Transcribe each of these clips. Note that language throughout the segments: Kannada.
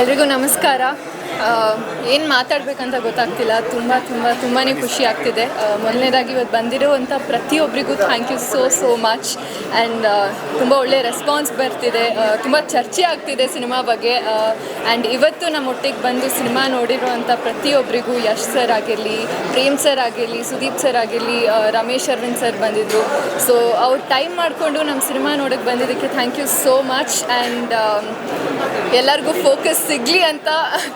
ಎಲ್ರಿಗೂ ನಮಸ್ಕಾರ. ಏನು ಮಾತಾಡಬೇಕಂತ ಗೊತ್ತಾಗ್ತಿಲ್ಲ. ತುಂಬ ತುಂಬ ತುಂಬಾ ಖುಷಿ ಆಗ್ತಿದೆ. ಮೊದಲನೇದಾಗಿ ಇವತ್ತು ಬಂದಿರುವಂಥ ಪ್ರತಿಯೊಬ್ಬರಿಗೂ thank you so so much and ತುಂಬ ಒಳ್ಳೆ ರೆಸ್ಪಾನ್ಸ್ ಬರ್ತಿದೆ. ತುಂಬ ಚರ್ಚೆ ಆಗ್ತಿದೆ ಸಿನಿಮಾ ಬಗ್ಗೆ. ಆ್ಯಂಡ್ ಇವತ್ತು ನಮ್ಮ ಒಟ್ಟಿಗೆ ಬಂದು ಸಿನಿಮಾ ನೋಡಿರುವಂಥ ಪ್ರತಿಯೊಬ್ಬರಿಗೂ ಯಶ್ ಸರ್ ಆಗಿರಲಿ, ಪ್ರೇಮ್ ಸರ್ ಆಗಿರಲಿ, ಸುದೀಪ್ ಸರ್ ಆಗಿರಲಿ ರಮೇಶ್ ಅರವಿಂದ್ ಸರ್ ಬಂದಿದ್ದರು ಸೊ ಅವ್ರು ಟೈಮ್ ಮಾಡಿಕೊಂಡು ನಮ್ಮ ಸಿನಿಮಾ ನೋಡೋಕ್ಕೆ ಬಂದಿದ್ದಕ್ಕೆ thank you so much and ಎಲ್ಲರಿಗೂ ಫೋಕಸ್ ಸಿಗಲಿ ಅಂತ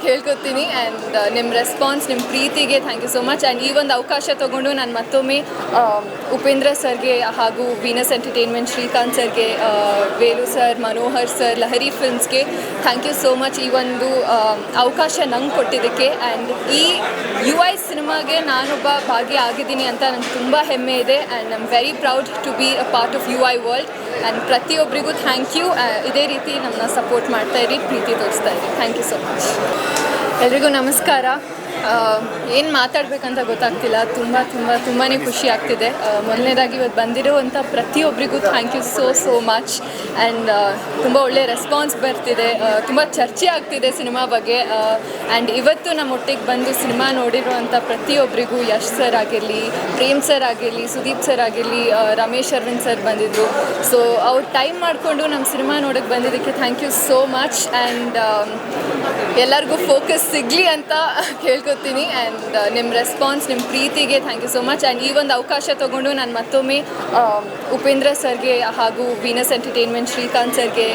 ಕೇಳ್ಕೊತೀನಿ. ಆ್ಯಂಡ್ ನಿಮ್ಮ ರೆಸ್ಪಾನ್ಸ್ ನಿಮ್ಮ ಪ್ರೀತಿಗೆ thank you so much and ಈ ಒಂದು ಅವಕಾಶ ತೊಗೊಂಡು ನಾನು ಮತ್ತೊಮ್ಮೆ ಉಪೇಂದ್ರ ಸರ್ಗೆ ಹಾಗೂ ವೀನಸ್ ಎಂಟರ್ಟೈನ್ಮೆಂಟ್ ಶ್ರೀಕಾಂತ್ ಸರ್ಗೆ ಆ, ವೇಲು ಸರ್ ಮನೋಹರ್ ಸರ್ ಲಹರಿ ಫಿಲ್ಮ್ಸ್ಗೆ ಥ್ಯಾಂಕ್ ಯು ಸೋ ಮಚ್ ಈ ಒಂದು ಅವಕಾಶ ನಂಗೆ ಕೊಟ್ಟಿದ್ದಕ್ಕೆ. ಆ್ಯಂಡ್ ಈ ಯು ಐ ಸಿನಿಮಾಗೆ ನಾನೊಬ್ಬ ಭಾಗಿ ಆಗಿದ್ದೀನಿ ಅಂತ ನಂಗೆ ತುಂಬ ಹೆಮ್ಮೆ ಇದೆ and I'm very proud to be a part of U I world and ಪ್ರತಿಯೊಬ್ಬರಿಗೂ ಥ್ಯಾಂಕ್ ಯು ಇದೇ ರೀತಿ ನಮ್ಮನ್ನ ಸಪೋರ್ಟ್ ಮಾಡ್ತಾ ಇರಿ, ಪ್ರೀತಿ ತೋರಿಸ್ತಾ ಇರಿ. ಥ್ಯಾಂಕ್ ಯು ಸೊ ಮಚ್ ಎಲ್ರಿಗೂ ನಮಸ್ಕಾರ. ಏನು ಮಾತಾಡಬೇಕಂತ ಗೊತ್ತಾಗ್ತಿಲ್ಲ. ತುಂಬ ತುಂಬ ತುಂಬಾ ಖುಷಿ ಆಗ್ತಿದೆ. ಮೊದಲನೇದಾಗಿ ಇವತ್ತು ಬಂದಿರುವಂಥ ಪ್ರತಿಯೊಬ್ಬರಿಗೂ thank you so so much and ತುಂಬ ಒಳ್ಳೆ ರೆಸ್ಪಾನ್ಸ್ ಬರ್ತಿದೆ. ತುಂಬ ಚರ್ಚೆ ಆಗ್ತಿದೆ ಸಿನಿಮಾ ಬಗ್ಗೆ. ಆ್ಯಂಡ್ ಇವತ್ತು ನಮ್ಮ ಒಟ್ಟಿಗೆ ಬಂದು ಸಿನಿಮಾ ನೋಡಿರುವಂಥ ಪ್ರತಿಯೊಬ್ಬರಿಗೂ ಯಶ್ ಸರ್ ಆಗಿರಲಿ, ಪ್ರೇಮ್ ಸರ್ ಆಗಿರಲಿ, ಸುದೀಪ್ ಸರ್ ಆಗಿರಲಿ ರಮೇಶ್ ಅರವಿಂದ್ ಸರ್ ಬಂದಿದ್ದರು ಸೊ ಅವ್ರು ಟೈಮ್ ಮಾಡಿಕೊಂಡು ನಮ್ಮ ಸಿನಿಮಾ ನೋಡೋಕ್ಕೆ ಬಂದಿದ್ದಕ್ಕೆ thank you so much and ಎಲ್ಲರಿಗೂ ಫೋಕಸ್ ಸಿಗಲಿ ಅಂತ ಕೇಳ್ಕೊತೀನಿ. ಆ್ಯಂಡ್ ನಿಮ್ಮ ರೆಸ್ಪಾನ್ಸ್ ನಿಮ್ಮ ಪ್ರೀತಿಗೆ thank you so much and ಈ ಒಂದು ಅವಕಾಶ ತೊಗೊಂಡು ನಾನು ಮತ್ತೊಮ್ಮೆ ಉಪೇಂದ್ರ ಸರ್ಗೆ ಹಾಗೂ ವೀನಸ್ ಎಂಟರ್ಟೈನ್ಮೆಂಟ್ ಶ್ರೀಕಾಂತ್ ಸರ್ಗೆ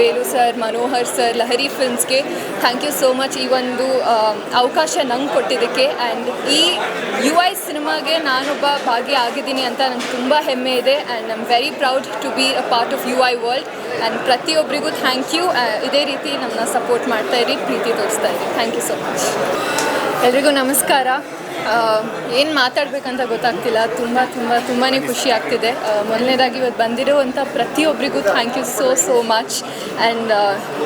ವೇಲು ಸರ್, ಮನೋಹರ್ ಸರ್, ಲಹರಿ ಫಿಲ್ಮ್ಸ್ಗೆ ಥ್ಯಾಂಕ್ ಯು ಸೋ ಮಚ್ ಈ ಒಂದು ಅವಕಾಶ ನಂಗೆ ಕೊಟ್ಟಿದ್ದಕ್ಕೆ. ಆ್ಯಂಡ್ ಈ ಯು ಐ ಸಿನಿಮಾಗೆ ನಾನೊಬ್ಬ ಭಾಗಿ ಆಗಿದ್ದೀನಿ ಅಂತ ನಂಗೆ ತುಂಬ ಹೆಮ್ಮೆ ಇದೆ. And am very proud to be a part of U I world and ಪ್ರತಿಯೊಬ್ಬರಿಗೂ ಥ್ಯಾಂಕ್ ಯು ಇದೇ ರೀತಿ ನಮ್ಮನ್ನ ಸಪೋರ್ಟ್ ಮಾಡ್ತಾ ಇರಿ ಪ್ರೀತಿ ತೋರಿಸ್ತಾ ಇರಿ ಥ್ಯಾಂಕ್ ಯು ಸೊ ಮಚ್ ಎಲ್ರಿಗೂ ನಮಸ್ಕಾರ. ಏನು ಮಾತಾಡಬೇಕಂತ ಗೊತ್ತಾಗ್ತಿಲ್ಲ. ತುಂಬ ತುಂಬ ತುಂಬಾ ಖುಷಿ ಆಗ್ತಿದೆ. ಮೊದಲನೇದಾಗಿ ಇವತ್ತು ಬಂದಿರುವಂಥ ಪ್ರತಿಯೊಬ್ಬರಿಗೂ thank you so so much and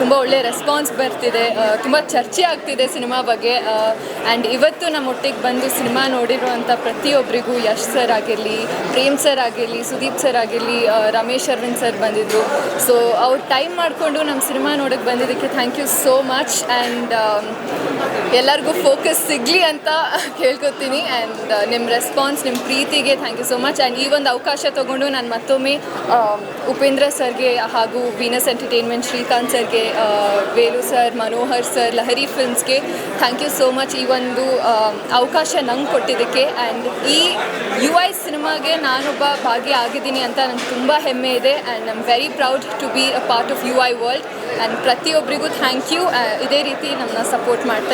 ತುಂಬ ಒಳ್ಳೆ ರೆಸ್ಪಾನ್ಸ್ ಬರ್ತಿದೆ. ತುಂಬ ಚರ್ಚೆ ಆಗ್ತಿದೆ ಸಿನಿಮಾ ಬಗ್ಗೆ. ಆ್ಯಂಡ್ ಇವತ್ತು ನಮ್ಮ ಒಟ್ಟಿಗೆ ಬಂದು ಸಿನಿಮಾ ನೋಡಿರುವಂಥ ಪ್ರತಿಯೊಬ್ಬರಿಗೂ ಯಶ್ ಸರ್ ಆಗಿರಲಿ, ಪ್ರೇಮ್ ಸರ್ ಆಗಿರಲಿ, ಸುದೀಪ್ ಸರ್ ಆಗಿರಲಿ ರಮೇಶ್ ಅರವಿಂದ್ ಸರ್ ಬಂದಿದ್ದರು ಸೊ ಅವ್ರು ಟೈಮ್ ಮಾಡಿಕೊಂಡು ನಮ್ಮ ಸಿನಿಮಾ ನೋಡೋಕ್ಕೆ ಬಂದಿದ್ದಕ್ಕೆ thank you so much and ಎಲ್ಲರಿಗೂ ಫೋಕಸ್ ಸಿಗಲಿ ಅಂತ ಕೇಳ್ಕೊತೀನಿ ಆ್ಯಂಡ್ ನಿಮ್ಮ ರೆಸ್ಪಾನ್ಸ್ ನಿಮ್ಮ ಪ್ರೀತಿಗೆ thank you so much and ಈ ಒಂದು ಅವಕಾಶ ತೊಗೊಂಡು ನಾನು ಮತ್ತೊಮ್ಮೆ ಉಪೇಂದ್ರ ಸರ್ಗೆ ಹಾಗೂ ವೀನಸ್ ಎಂಟರ್ಟೈನ್ಮೆಂಟ್ ಶ್ರೀಕಾಂತ್ ಸರ್ಗೆ ಆ, ವೇಲು ಸರ್ ಮನೋಹರ್ ಸರ್ ಲಹರಿ ಫಿಲ್ಮ್ಸ್ಗೆ ಥ್ಯಾಂಕ್ ಯು ಸೋ ಮಚ್ ಈ ಒಂದು ಅವಕಾಶ ನಂಗೆ ಕೊಟ್ಟಿದ್ದಕ್ಕೆ ಆ್ಯಂಡ್ ಈ ಯು ಐ ಸಿನಿಮಾಗೆ ನಾನೊಬ್ಬ ಭಾಗಿ ಆಗಿದ್ದೀನಿ ಅಂತ ನಂಗೆ ತುಂಬ ಹೆಮ್ಮೆ ಇದೆ and I'm very proud to be a part of U I world and ಪ್ರತಿಯೊಬ್ಬರಿಗೂ ಥ್ಯಾಂಕ್ ಯು ಇದೇ ರೀತಿ ನಮ್ಮನ್ನ ಸಪೋರ್ಟ್ ಮಾಡ್ತಾ